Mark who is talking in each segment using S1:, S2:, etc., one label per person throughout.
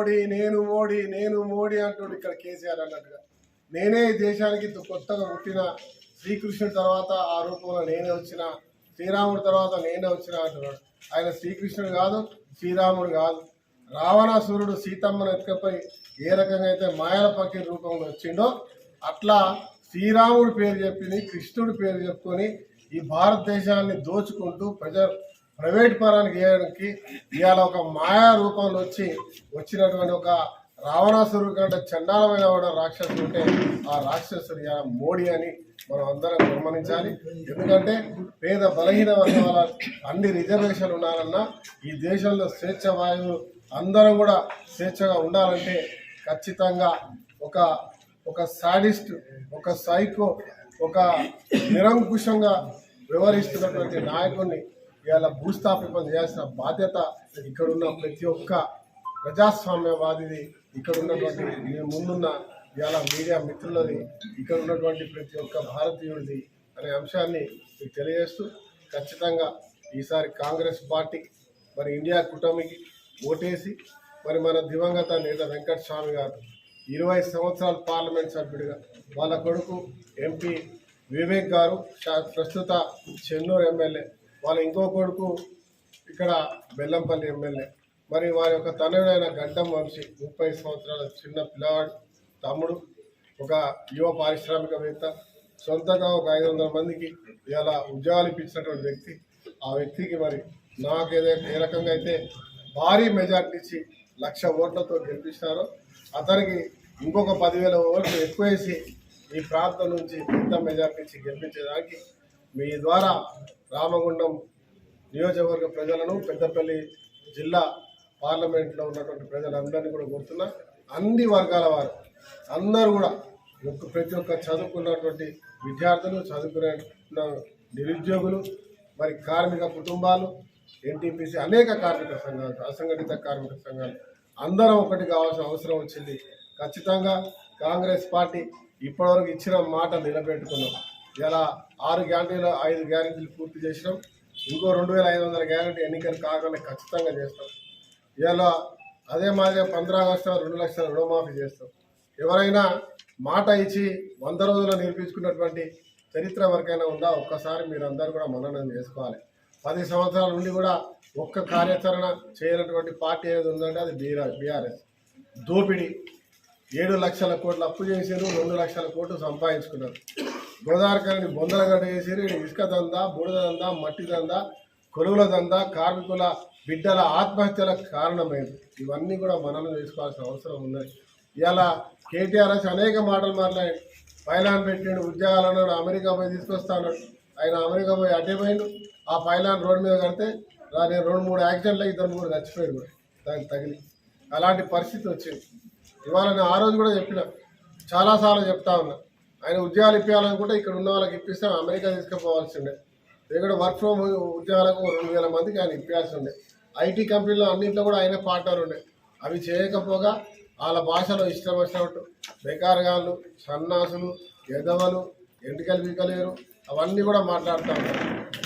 S1: మోడీ నేను మోడీ నేను మోడీ అంటుండు ఇక్కడ కేసీఆర్ అన్నట్టుగా. నేనే ఈ దేశానికి కొత్తగా పుట్టిన శ్రీకృష్ణుడి తర్వాత ఆ రూపంలో నేనే వచ్చిన శ్రీరాముడి తర్వాత నేనే వచ్చిన అంటున్నాడు. ఆయన శ్రీకృష్ణుడు కాదు శ్రీరాముడు కాదు. రావణాసురుడు సీతమ్మను ఎత్తుకపోయి ఏ రకంగా అయితే మాయల పక్కి రూపంలో వచ్చిండో అట్లా శ్రీరాముడి పేరు చెప్పి కృష్ణుడి పేరు చెప్పుకొని ఈ భారతదేశాన్ని దోచుకుంటూ ప్రజ ప్రైవేట్ పరానికి చేయడానికి ఇవాళ ఒక మాయా రూపంలో వచ్చి వచ్చినటువంటి ఒక రావణాసురుడు కంటే చండాలమైన రాక్షసుడు ఉంటే ఆ రాక్షసుడు ఇవాళ మోడీ అని మనం అందరం గమనించాలి. ఎందుకంటే పేద బలహీన వర్గాల అన్ని రిజర్వేషన్లు ఉన్నారన్నా ఈ దేశంలో స్వేచ్ఛ వాయువు అందరం కూడా స్వేచ్ఛగా ఉండాలంటే ఖచ్చితంగా ఒక ఒక సాడిస్ట్ ఒక సైకో ఒక నిరంకుశంగా వ్యవహరిస్తున్నటువంటి నాయకుడిని ఇవాళ భూస్థాపితం చేయాల్సిన బాధ్యత ఇక్కడున్న ప్రతి ఒక్క ప్రజాస్వామ్యవాదిది ఇక్కడ ఉన్నటువంటి ముందున్న ఇవాళ మీడియా మిత్రులది ఇక్కడ ఉన్నటువంటి ప్రతి ఒక్క భారతీయుడిది అనే అంశాన్ని మీకు తెలియజేస్తూ ఖచ్చితంగా ఈసారి కాంగ్రెస్ పార్టీ మరి ఇండియా కూటమికి ఓటేసి మరి మన దివంగత నేత వెంకట స్వామి గారు ఇరవై సంవత్సరాల పార్లమెంట్ సభ్యుడిగా వాళ్ళ కొడుకు ఎంపీ వివేక్ గారు ప్రస్తుత చెన్నూరు ఎమ్మెల్యే వాళ్ళ ఇంకో కొడుకు ఇక్కడ బెల్లంపల్లి ఎమ్మెల్యే. మరి వారి యొక్క తనయుడైన గడ్డం వంశీ ముప్పై సంవత్సరాల చిన్న పిల్లవాడు తమ్ముడు ఒక యువ పారిశ్రామికవేత్త సొంతగా ఒక ఐదు వందల మందికి ఇలా ఉద్యోగాలు ఇప్పించినటువంటి వ్యక్తి. ఆ వ్యక్తికి మరి నాకు ఏదైతే ఏ రకంగా అయితే భారీ మెజార్టీ ఇచ్చి లక్ష ఓట్లతో గెలిపిస్తారో అతనికి ఇంకొక పదివేల ఓట్లు ఎక్కువేసి ఈ ప్రాంతం నుంచి పెద్ద మెజార్టీ ఇచ్చి గెలిపించేదానికి మీ ద్వారా రామగుండం నియోజకవర్గ ప్రజలను పెద్దపల్లి జిల్లా పార్లమెంట్లో ఉన్నటువంటి ప్రజలందరినీ కూడా కోరుతున్నా అన్ని వర్గాల వారు అందరూ కూడా ఒక్క ప్రతి ఒక్క చదువుకున్నటువంటి విద్యార్థులు చదువుకునే నిరుద్యోగులు మరి కార్మిక కుటుంబాలు ఎన్టీపీసీ అనేక కార్మిక సంఘాలు అసంఘటిత కార్మిక సంఘాలు అందరం ఒకటి కావాల్సిన అవసరం వచ్చింది. ఖచ్చితంగా కాంగ్రెస్ పార్టీ ఇప్పటివరకు ఇచ్చిన మాట నిలబెట్టుకున్నాం. ఇలా ఆరు గ్యారంటీలు ఐదు గ్యారంటీలు పూర్తి చేసినాం. ఇంకో రెండు వేల ఐదు వందల గ్యారంటీ ఎన్నికలు కాకుండా ఖచ్చితంగా చేస్తాం. ఇలా అదే మాదిరిగా పంద్ర ఆగస్టు రెండు లక్షల రుణమాఫీ చేస్తాం. ఎవరైనా మాట ఇచ్చి వంద రోజుల్లో నిర్పించుకున్నటువంటి చరిత్ర ఎవరికైనా ఉందా? ఒక్కసారి మీరు అందరూ కూడా మననం చేసుకోవాలి. పది సంవత్సరాల నుండి కూడా ఒక్క కార్యాచరణ చేయనటువంటి పార్టీ ఏది ఉందంటే అది బీఆర్ బీఆర్ఎస్. దోపిడీ. ఏడు లక్షల కోట్లు అప్పు చేశారు రెండు లక్షల కోట్లు సంపాదించుకున్నారు. గోదావరికని బొందలగడ్డ చేసారు ఇసుక దందా బూడిద దందా మట్టి దందా కొలువుల దందా కార్మికుల బిడ్డల ఆత్మహత్యలకు కారణమైంది. ఇవన్నీ కూడా మనం చేసుకోవాల్సిన అవసరం ఉన్నది. ఇలా కేటీఆర్ అనేక మాటలు మాట్లాడి పైలాన్ పెట్టిండు ఉద్యోగాలను అమెరికా పోయి తీసుకొస్తా ఆయన అమెరికా పోయి అడ్డే పోయిండు. ఆ పైలాన్ రోడ్డు మీద కడితే దాని రెండు మూడు యాక్సిడెంట్లు ఇద్దరు మూడు చచ్చిపోయారు దానికి తగిలి. అలాంటి పరిస్థితి వచ్చింది. ఇవాళ నేను ఆ రోజు కూడా చెప్పిన. చాలాసార్లు చెప్తా ఉన్నా. ఆయన ఉద్యోగాలు ఇప్పించాలనుకుంటే ఇక్కడ ఉన్న వాళ్ళకి ఇప్పిస్తే అమెరికా తీసుకుపోవాల్సిండే ఇక్కడ వర్క్ ఫ్రమ్ ఉద్యోగాలకు రెండు వేల మందికి ఆయన ఇప్పించాల్సి ఉండే ఐటీ కంపెనీలో అన్నింటిలో కూడా ఆయన పార్ట్నర్ ఉండే. అవి చేయకపోగా వాళ్ళ భాషలో ఇష్టం వచ్చినట్టు బెకారగాళ్ళు సన్నాసులు ఎదవలు ఎంటికలు పీకలేరు అవన్నీ కూడా మాట్లాడుతూ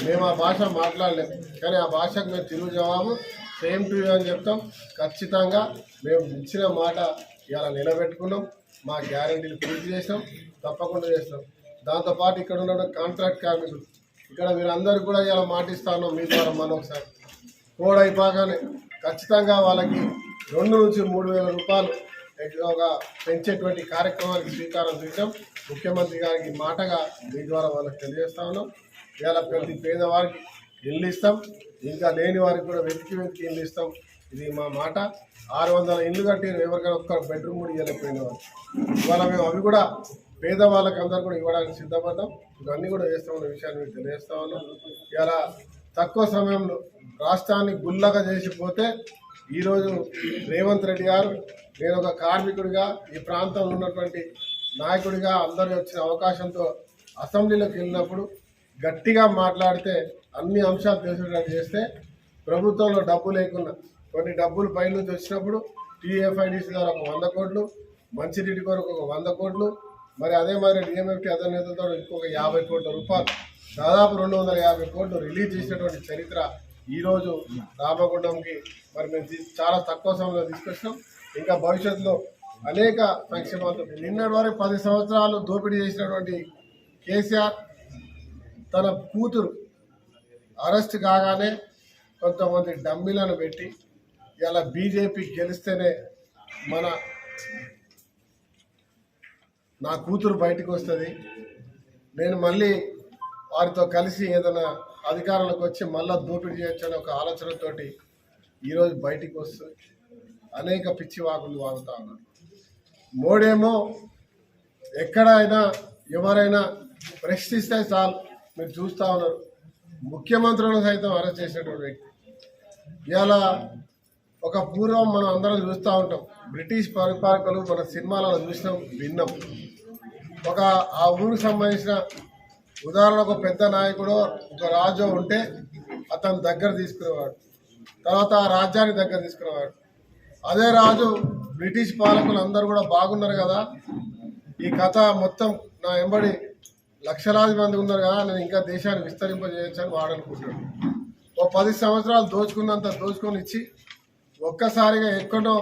S1: మేము ఆ భాష మాట్లాడలేము కానీ ఆ భాషకు మేము తిరుగు జవాబు సేమ్ టు అని చెప్తాం. ఖచ్చితంగా మేము ఇచ్చిన మాట ఇలా నిలబెట్టుకున్నాం. మా గ్యారంటీలు పూర్తి చేసినాం తప్పకుండా చేస్తాం. దాంతోపాటు ఇక్కడ ఉన్న కాంట్రాక్ట్ కార్మికులు ఇక్కడ మీరందరూ కూడా ఇలా మాటిస్తాను మీ ద్వారా మరొకసారి కోడ్ అయిపోగానే ఖచ్చితంగా వాళ్ళకి రెండు నుంచి మూడు వేల రూపాయలు ఎక్కువగా పెంచేటువంటి కార్యక్రమానికి శ్రీకారం చుట్టాం. ముఖ్యమంత్రి గారికి మాటగా మీ ద్వారా వాళ్ళకి తెలియజేస్తా ఉన్నాం. ఇవాళ ప్రతి పేదవారికి ఇల్లు ఇస్తాం. ఇంకా లేని వారికి కూడా వెతికి వెతికి ఇల్లు ఇస్తాం. ఇది మా మాట. ఆరు వందల ఇల్లు కట్టి ఎవరికైనా ఒక్క బెడ్రూమ్ కూడా ఇవ్వలేకపోయిన వాళ్ళు ఇవాళ మేము అవి కూడా పేదవాళ్ళకి అందరూ కూడా ఇవ్వడానికి సిద్ధపడ్డాం. ఇవన్నీ కూడా చేస్తామన్న విషయాన్ని మీకు తెలియజేస్తా ఉన్నాం. ఇలా తక్కువ సమయంలో రాష్ట్రాన్ని గుల్లగా చేసిపోతే ఈరోజు రేవంత్ రెడ్డి గారు నేను ఒక కార్మికుడిగా ఈ ప్రాంతంలో ఉన్నటువంటి నాయకుడిగా అందరూ వచ్చిన అవకాశంతో అసెంబ్లీలోకి వెళ్ళినప్పుడు గట్టిగా మాట్లాడితే అన్ని అంశాలు తెలిసినట్టు చేస్తే ప్రభుత్వంలో డబ్బు లేకుండా కొన్ని డబ్బులు పైనుంచి వచ్చినప్పుడు టీఎఫ్ఐడిసి ద్వారా ఒక వంద కోట్లు మంచినీటి కొరకు ఒక వంద కోట్లు మరి అదే మరి డిఎంఎఫ్టీ అధినేతలతో ఇంకొక యాభై కోట్ల రూపాయలు దాదాపు రెండు వందల యాభై కోట్లు రిలీజ్ చేసినటువంటి చరిత్ర ఈరోజు రామగుండంకి మరి మేము చాలా తక్కువ సమయంలో తీసుకొచ్చినాం. ఇంకా భవిష్యత్తులో అనేక సంక్షేమాలు నిన్నటి వరకు పది సంవత్సరాలు దోపిడీ చేసినటువంటి కేసీఆర్ తన కూతురు అరెస్ట్ కాగానే కొంతమంది డమ్మీలను పెట్టి ఇలా బీజేపీ గెలిస్తేనే మన నా కూతురు బయటకు వస్తుంది. నేను మళ్ళీ వారితో కలిసి ఏదైనా అధికారంలోకి వచ్చి మళ్ళా దోపిడీ చేయొచ్చు అనే ఒక ఆలోచనతోటి ఈరోజు బయటికి వస్తూ అనేక పిచ్చి వాకులు వాగుతా ఉన్నారు. మోడేమో ఎక్కడైనా ఎవరైనా ప్రశ్నిస్తే చాలు మీరు చూస్తూ ఉన్నారు. ముఖ్యమంత్రులను సైతం అరెస్ట్ చేసినటువంటి వ్యక్తి. ఇలా ఒక పూర్వం మనం అందరం చూస్తూ ఉంటాం. బ్రిటిష్ పరిపాలకులు మన సినిమాలలో చూసినాం విన్నాం. ఒక ఆ ఊరికి సంబంధించిన ఉదాహరణకు ఒక పెద్ద నాయకుడు ఒక రాజు ఉంటే అతను దగ్గర తీసుకునేవాడు. తర్వాత ఆ రాజ్యాన్ని దగ్గర తీసుకునేవాడు. అదే రాజు బ్రిటిష్ పాలకులు అందరూ కూడా బాగున్నారు కదా. ఈ కథ మొత్తం నా ఎంబడి లక్షలాది మంది ఉన్నారు కదా నేను ఇంకా దేశాన్ని విస్తరింపజేయచ్చు అని వాడు ఓ పది సంవత్సరాలు దోచుకున్నంత దోచుకొని ఇచ్చి ఒక్కసారిగా ఎక్కడో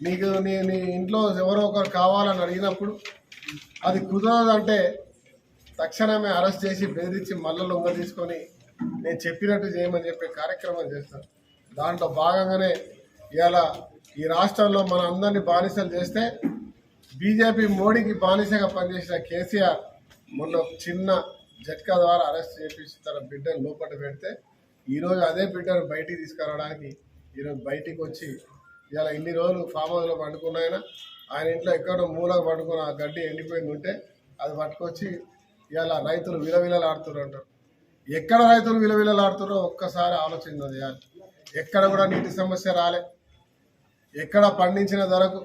S1: నీకు నీ నీ ఇంట్లో ఎవరో ఒకరు కావాలని అడిగినప్పుడు అది కుదరదంటే తక్షణమే అరెస్ట్ చేసి బెదిరించి మళ్ళీ లొంగ తీసుకొని నేను చెప్పినట్టు చేయమని చెప్పే కార్యక్రమం చేస్తాను. దాంట్లో భాగంగానే ఇవాళ ఈ రాష్ట్రంలో మన అందరినీ బానిసలు చేస్తే బీజేపీ మోడీకి బానిసగా పనిచేసిన కేసీఆర్ మొన్న చిన్న జట్కా ద్వారా అరెస్ట్ చేపించి తన బిడ్డను లోపల పెడితే ఈరోజు అదే బిడ్డను బయటికి తీసుకురావడానికి ఈరోజు బయటికి వచ్చి ఇలా ఇన్ని రోజులు ఫామ్ హౌస్లో పండుకున్నాయన ఆయన ఇంట్లో ఎక్కడో మూలకు పండుకున్న ఆ గడ్డి ఎండిపోయింది ఉంటే అది పట్టుకొచ్చి ఇలా రైతులు విలవిలలాడుతున్నారు అంటారు ఎక్కడ రైతులు విలవిలలాడుతారో ఒక్కసారి ఆలోచన చేయాలి ఎక్కడ కూడా నీటి సమస్య రాలే. ఎక్కడ పండించిన ధరకు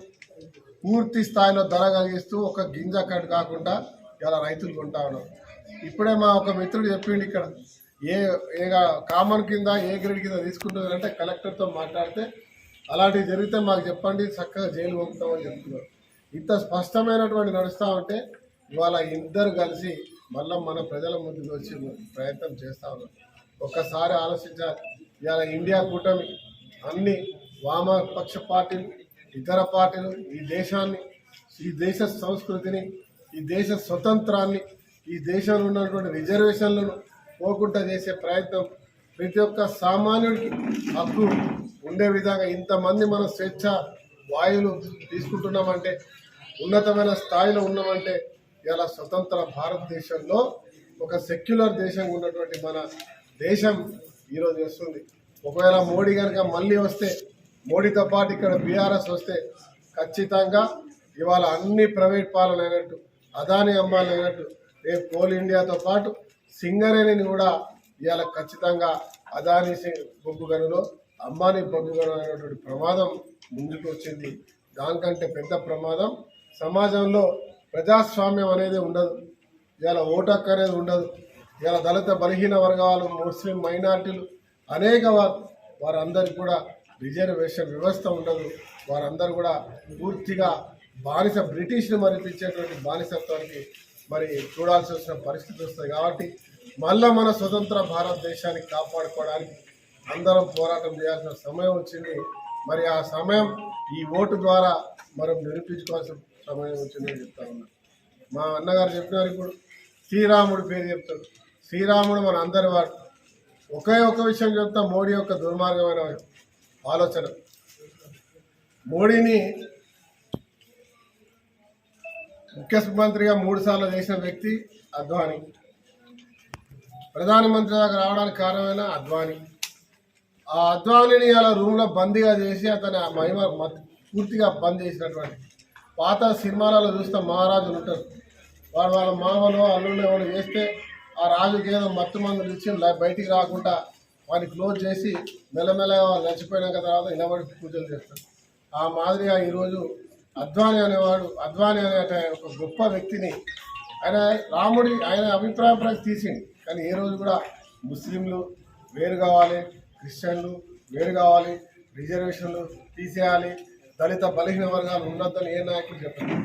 S1: పూర్తి స్థాయిలో ధర కలిగిస్తూ ఒక గింజ కట్ కాకుండా ఇలా రైతులు కొంటా ఉన్నారు. ఇప్పుడే మా ఒక మిత్రుడు చెప్పిండు ఇక్కడ ఏ ఏ కామన్ కింద ఏ గ్రేడ్ కింద తీసుకుంటుందంటే కలెక్టర్తో మాట్లాడితే అలాంటివి జరిగితే మాకు చెప్పండి చక్కగా జైలు పంపుతామని చెప్తున్నారు. ఇంత స్పష్టమైనటువంటి నడుస్తూ ఉంటే ఇవాళ ఇద్దరు కలిసి మళ్ళీ మన ప్రజల ముందుకు వచ్చి ప్రయత్నం చేస్తూ ఉన్నారు. ఒక్కసారి ఆలోచించాలి. ఇవాళ ఇండియా కూటమి అన్ని వామపక్ష పార్టీలు ఇతర పార్టీలు ఈ దేశాన్ని ఈ దేశ సంస్కృతిని ఈ దేశ స్వతంత్రాన్ని ఈ దేశంలో ఉన్నటువంటి రిజర్వేషన్లను పోకుండా చేసే ప్రయత్నం ప్రతి ఒక్క సామాన్యుడికి హక్కు ఉండే విధంగా ఇంతమంది మనం స్వేచ్ఛ వాయువులు తీసుకుంటున్నామంటే ఉన్నతమైన స్థాయిలో ఉన్నామంటే ఇలా స్వతంత్ర భారతదేశంలో ఒక సెక్యులర్ దేశంగా ఉన్నటువంటి మన దేశం ఈరోజు వస్తుంది. ఒకవేళ మోడీ కనుక మళ్ళీ వస్తే మోడీతో పాటు ఇక్కడ బీఆర్ఎస్ వస్తే ఖచ్చితంగా ఇవాళ అన్ని ప్రైవేట్ పాలన అయినట్టు అదాని అంబానీ రేపు కోల్ ఇండియాతో పాటు సింగరేణిని కూడా ఇవాళ ఖచ్చితంగా అదానీ సి- బొగ్గు గనులో అంబానీ బొగ్గు గను అనేటువంటి ప్రమాదం ముందుకు వచ్చింది. దానికంటే పెద్ద ప్రమాదం సమాజంలో ప్రజాస్వామ్యం అనేది ఉండదు. ఇవాళ ఓటు హక్కు అనేది ఉండదు. ఇవాళ దళిత బలహీన వర్గాలు ముస్లిం మైనార్టీలు అనేక వారు వారందరికీ కూడా రిజర్వేషన్ వ్యవస్థ ఉండదు. వారందరూ కూడా పూర్తిగా బానిస బ్రిటిష్ను మరిపించేటువంటి బానిసత్వానికి మరి చూడాల్సి వచ్చిన పరిస్థితి వస్తుంది కాబట్టి మళ్ళా మన స్వతంత్ర భారతదేశాన్ని కాపాడుకోవడానికి అందరం పోరాటం చేయాల్సిన సమయం వచ్చింది. మరి ఆ సమయం ఈ ఓటు ద్వారా మనం నిరూపించుకోవాల్సిన సమయం వచ్చిందని చెప్తా ఉన్నా. మా అన్నగారు చెప్పినారు ఇప్పుడు. శ్రీరాముడు పేరు చెప్తాడు. శ్రీరాముడు మన అందరి వాడు. ఒకే ఒక విషయం చెప్తా మోడీ యొక్క దుర్మార్గమైన ఆలోచన. మోడీని ముఖ్యమంత్రిగా మూడు సార్లు చేసిన వ్యక్తి అద్వానీ. ప్రధానమంత్రి దాకా రావడానికి కారణమైన అద్వానీ. ఆ అద్వానీని అలా రూమ్లో బందీగా చేసి అతని ఆ మహిమ మత్- పూర్తిగా బంద్ చేసినటువంటి పాత సినిమాలలో చూస్తే మహారాజులు ఉంటారు. వాడు వాళ్ళ మామలు అల్లుళ్ళు ఎవరు చేస్తే ఆ రాజుకి ఏదో మత్తు మందులు ఇచ్చి బయటికి రాకుండా వాడిని క్లోజ్ చేసి మెల్లమెల్లగా వాళ్ళు నచ్చిపోయినాక తర్వాత నిలబడి పూజలు చేస్తారు. ఆ మాదిరిగా ఈరోజు అద్వాని అనేవాడు అద్వాని అనే ఒక గొప్ప వ్యక్తిని. ఆయన రాముడి ఆయన అభిప్రాయం ప్రకారం తీసింది కానీ ఏ రోజు కూడా ముస్లింలు వేరు కావాలి క్రిస్టియన్లు వేరు కావాలి రిజర్వేషన్లు తీసేయాలి దళిత బలహీన వర్గాలు ఉండొద్దని ఏ నాయకుడు చెప్పారు